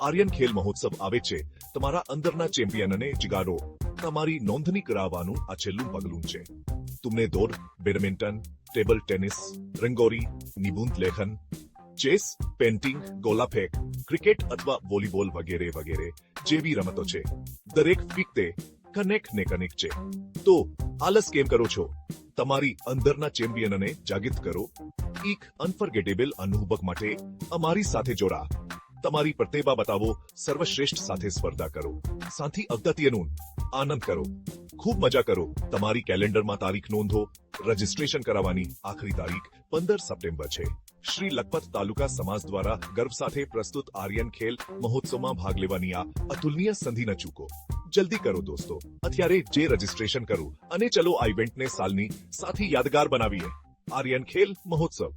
આર્યન ખેલ મહોત્સવ આવે છે. તમારા અંદરના ચેમ્પિયનને જગાડો. તમારી નોંધણી કરાવવાનું આ છેલ્લું પગલું છે. તમને દોડ બેડમિન્ટન, ટેબલ ટેનિસ રંગોરી નિબુંધ લેખન, ચેસ પેન્ટિંગ ગોલાફેક, ક્રિકેટ અથવા વોલીબોલ વગેરે વગેરે જેવી રમતો છે. દરેક ફીકતે કનેક્ટ ને કનેક્ટ છે. તો આલસ કેમ કરો છો? તમારી અંદરના ચેમ્પિયનને જાગૃત કરો. એક અનફર્ગેટેબલ અનુભવ માટે અમારી સાથે જોડા તમારી પ્રતિભા બતાવો, સર્વશ્રેષ્ઠ સાથે સ્પર્ધા કરો. સાથી અગત્યનું, આનંદ કરો. ખૂબ મજા કરો. તમારી કેલેન્ડરમાં તારીખ નોંધો, રજીસ્ટ્રેશન કરાવવાની આખરી તારીખ પંદર સપ્ટેમ્બર છે. શ્રી લખપત તાલુકા સમાજ દ્વારા ગર્વ સાથે પ્રસ્તુત આર્યન ખેલ મહોત્સવમાં ભાગ લેવાની આ અતુલનીય સંધિ ન ચૂકો. જલ્દી કરો દોસ્તો. અત્યારે જે રજીસ્ટ્રેશન કરો, અને ચલો આ ઇવેન્ટને સાલની સાથી યાદગાર બનાવીએ. આર્યન ખેલ મહોત્સવ.